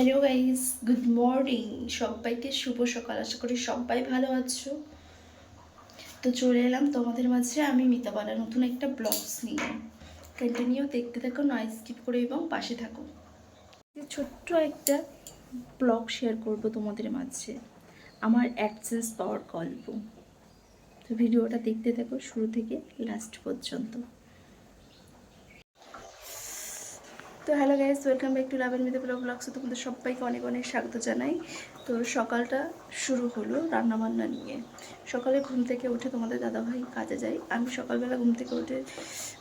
Hello guys good morning সবাইকে শুভ সকাল। আশা করি সবাই ভালো আছো। তো চলে এলাম তোমাদের মাঝে। আমি মিতাবালা নতুন একটা ব্লগস নিয়ে। কন্টিনিউ দেখতে থাকো নয় স্কিপ করে এবং পাশে থাকো। ছোট্ট একটা ব্লগ শেয়ার করব তোমাদের মাঝে। আমার অ্যাডসেন্স পাওয়ার গল্প। তো ভিডিওটা দেখতে থাকো শুরু থেকে লাস্ট পর্যন্ত। তো hello guys, welcome back to লাভের মিতে ব্লগ। ব্লগসে তোমাদের সবাইকে অনেক অনেক স্বাগত জানাই। তো সকালটা শুরু হলো রান্নাবান্না নিয়ে। সকালে ঘুম থেকে উঠে তোমাদের দাদাভাই কাজে যায়। আমি সকালবেলা ঘুম থেকে উঠে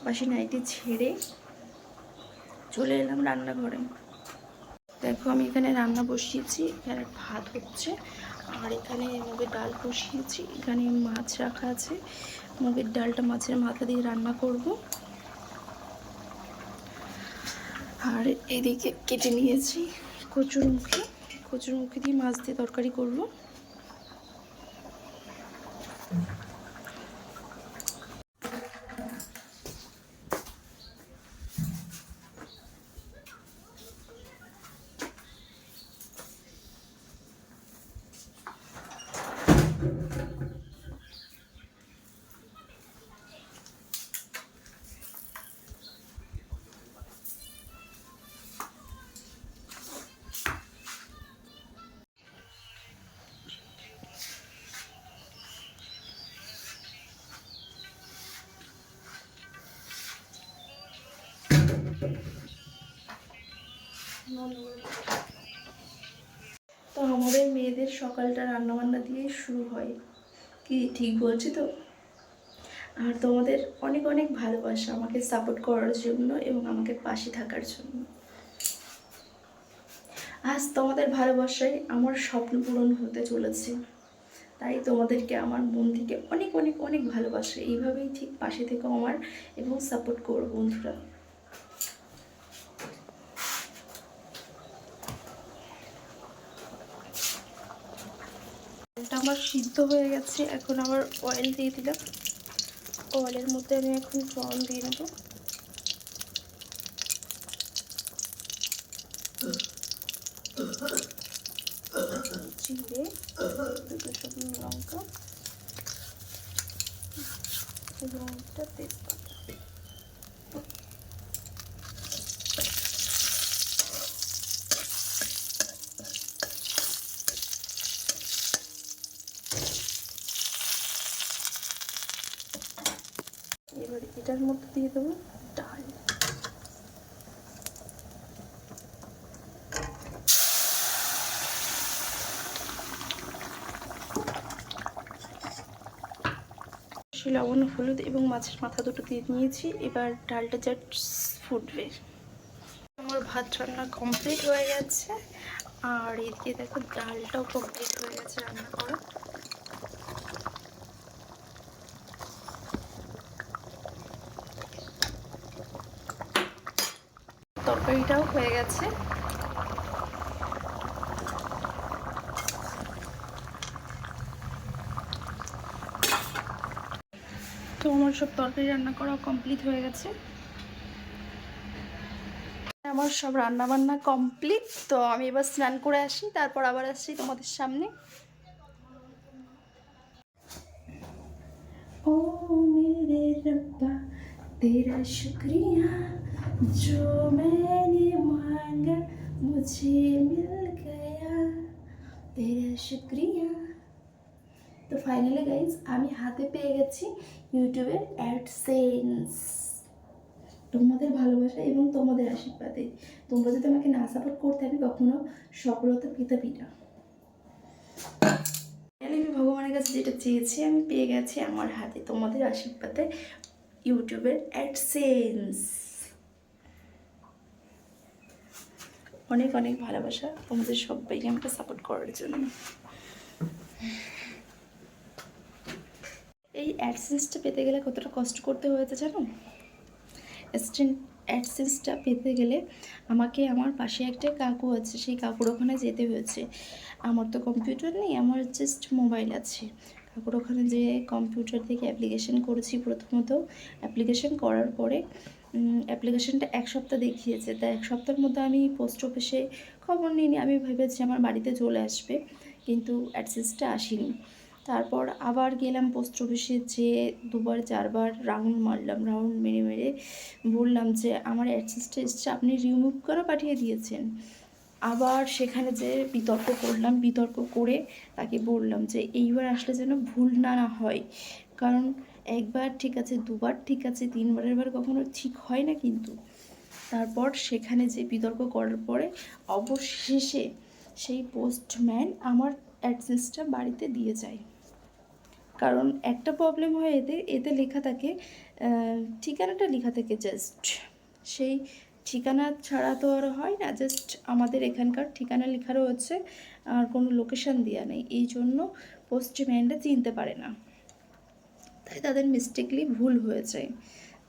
বাসি নাইটি ছেড়ে চলে এলাম রান্নাঘরে। দেখো, আমি এখানে রান্না বসিয়েছি, এখানে ভাত হচ্ছে, আর এখানে মুগের ডাল বসিয়েছি, এখানে মাছ রাখা আছে। মুগের ডালটা মাছের মাথা দিয়ে রান্না করব। আর এদিকে কেটে নিয়েছি কচুর কচুরমুখী কচুর মুখে দিয়ে মাছ দিয়ে তরকারি করব। তো আমাদের মেয়েদের সকালটা রান্নাবান্না দিয়েই শুরু হয়। কি, ঠিক বলছি তো? আর তোমাদের অনেক অনেক ভালোবাসা আমাকে সাপোর্ট করার জন্য এবং আমাকে পাশে থাকার জন্য। আজ তোমাদের ভালোবাসায় আমার স্বপ্ন পূরণ হতে চলেছে। তাই তোমাদেরকে আমার মন থেকে অনেক অনেক অনেক ভালোবাসা। এইভাবেই ঠিক পাশে থেকে আমার এবং সাপোর্ট করো বন্ধুরা এটা আমার সিদ্ধ হয়ে গেছে, এখন আবার অয়েল দিয়ে দিলাম। অয়েলের মধ্যে আমি এখন ফর্ম দিয়ে নেব। জিরে দুটো লঙ্কা এবং তেজপাতা। এবার এটার মধ্যে দিয়ে দেবো ডাল। লবণ, হলুদ এবং মাছের মাথা দুটো দিয়ে নিয়েছি। এবার ডালটা জাস্ট ফুটবে। আমার ভাত রান্না কমপ্লিট হয়ে গেছে। আর এদিকে দেখো ডালটাও কমপ্লিট হয়ে গেছে রান্না করা। তরকারিটাও হয়ে গেছে। তো আমার সব তরকারি রান্না করা কমপ্লিট হয়ে গেছে। আমার সব রান্না বান্না কমপ্লিট। তো আমি এবার স্নান করে আসি, তারপর আবার আসছি তোমাদের সামনে। ও तेरा शुक्रिया जो मैंने मांगा मुझे मिल गया तेरा शुक्रिया তো ফাইনালি গাইজ আমি হাতে পেয়ে গেছি ইউটিউবের অ্যাডসেন্স তোমাদের ভালোবাসা এবং তোমাদের আশীর্বাদে তোমরা যদি আমাকে না সাপোর্ট করতে আমি কখনো সফলতা পেতে পিটা আমি ভগবানের কাছে যেটা চেয়েছি আমি পেয়ে গেছি আমার হাতে তোমাদের আশীর্বাদে ইউটিউবের অ্যাডসেন্স। অনেক অনেক ভালোবাসা তোমাদের সবাইকে আমাকে সাপোর্ট করার জন্য। এই অ্যাডসেন্সটা পেতে গেলে কতটা কষ্ট করতে হয়েছে জানো? অ্যাসিস্ট্যান্ট অ্যাডসেন্সটা পেতে গেলে আমাকে আমার পাশে একটা কাকু আছে, সেই কাকুর ওখানে যেতে হয়েছে। আমার তো কম্পিউটার নেই, আমার জাস্ট মোবাইল আছে। কাকুর ওখানে যে কম্পিউটার থেকে অ্যাপ্লিকেশন করেছি প্রথমত অ্যাপ্লিকেশন করার পরে অ্যাপ্লিকেশনটা এক সপ্তাহ দেখিয়েছে। তা এক সপ্তাহের মধ্যে আমি পোস্ট অফিসে খবর নিইনি। আমি ভেবেছি আমার বাড়িতে চলে আসবে, কিন্তু অ্যাডসেসটা আসেনি। তারপর আবার গেলাম পোস্ট অফিসে যে দুবার, চারবার রাউন্ড মারলাম। রাউন্ড মেরে মেরে বললাম যে, আমার অ্যাডসেসটা এসছে, আপনি রিমুভ করে পাঠিয়ে দিয়েছেন। আবার সেখানে যে বিতর্ক করলাম, বিতর্ক করে তাকে বললাম যে, এইবার আসলে যেন ভুল না না হয়। কারণ একবার ঠিক আছে, দুবার ঠিক আছে, তিনবারের বার কখনো ঠিক হয় না কিন্তু। তারপর সেখানে যে বিতর্ক করার পরে অবশেষে সেই পোস্টম্যান আমার অ্যাড্রেসটা বাড়িতে দিয়ে যায়। কারণ একটা প্রবলেম হয় এতে এতে লেখা থাকে ঠিকানাটা লেখা থাকে জাস্ট সেই ঠিকানা ছাড়া তো আর হয় না জাস্ট আমাদের এখানকার ঠিকানা লেখা রয়েছে, আর কোনো লোকেশান দেওয়া নেই, এই জন্য পোস্টম্যানটা চিনতে পারে না। তাই তাদের মিস্টেকলি ভুল হয়েছে।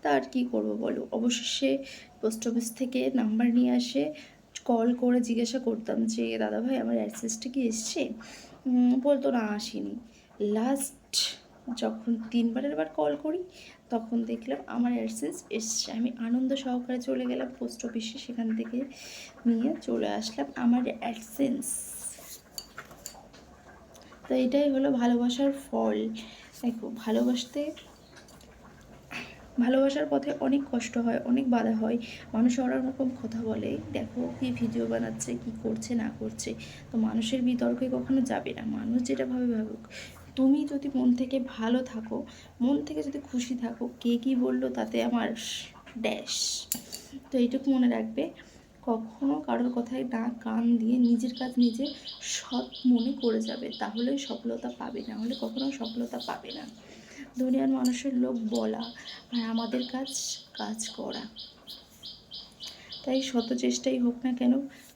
তা আর কী করব বলো? অবশেষে পোস্ট অফিস থেকে নাম্বার নিয়ে আসে কল করে জিজ্ঞাসা করতাম যে, দাদাভাই, আমার অ্যাড্রেসটা কি এসছে? বলতো, না, আসেনি। লাস্ট যখন তিনবারের বার কল করি, তখন দেখলাম আমার অ্যাডসেন্স এসছে। আমি আনন্দ সহকারে চলে গেলাম পোস্ট অফিসে সেখান থেকে নিয়ে চলে আসলাম আমার অ্যাডসেন্স তো এটাই হলো ভালোবাসার ফল। দেখো, ভালোবাসতে, ভালোবাসার পথে অনেক কষ্ট হয়, অনেক বাধা হয়। মানুষ অনেক রকম কথা বলে। দেখো, কি ভিডিও বানাচ্ছে, কি করছে, না করছে। তো মানুষের বিতর্কে কখনো যাবে না। মানুষ যেটা ভাবে ভাবুক তুমি যদি মন থেকে ভালো থাকো, মন থেকে যদি খুশি থাকো, কে কী বলল তাতে আমার ড্যাশ তো এইটুকু মনে রাখবে, কখনো কারোর কথায় না কান দিয়ে নিজের কাজ নিজে সৎ মনে করে যাবে, তাহলেই সফলতা পাবে, না হলে কখনো সফলতা পাবে না। দুনিয়ার মানুষের লোক বলা আর আমাদের কাজ কাজ করা। তাই শত চেষ্টাই হোক না কেন,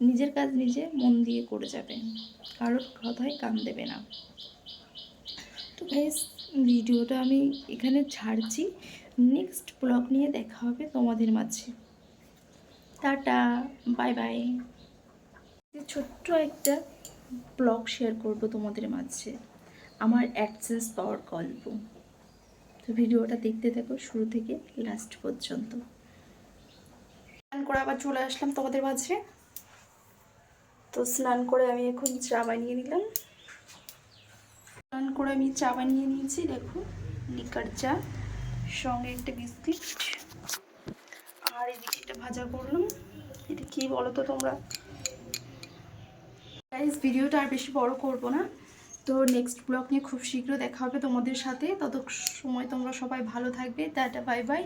নিজের কাজ নিজে মন দিয়ে করে যাবে, কারোর কথায় কান দেবে না। তো গাইস ভিডিওটা আমি এখানে ছাড়ছি। নেক্সট ব্লগ নিয়ে দেখা হবে তোমাদের মাঝে। টাটা বাই বাই ছোট্ট একটা ব্লগ শেয়ার করব তোমাদের মাঝে। আমার অ্যাডসেন্স পাওয়ার গল্প। তো ভিডিওটা দেখতে থাকো শুরু থেকে লাস্ট পর্যন্ত। স্নান করে আবার চলে আসলাম তোমাদের মাঝে। তো স্নান করে আমি এখন চা বানিয়ে নিলাম। স্নান করে আমি চা বানিয়ে নিয়েছি, দেখো লিকার চা, সঙ্গে একটা বিস্কিট, আর এই বিস্কিটটা ভাজা করলাম। এটা কি বলো তো তোমরা? গাইজ ভিডিওটা আর বেশি বড় করব না। তো নেক্সট ব্লগ নিয়ে খুব শীঘ্র দেখা হবে তোমাদের সাথে। তত সময় তোমরা সবাই ভালো থাকবে। Tata bye bye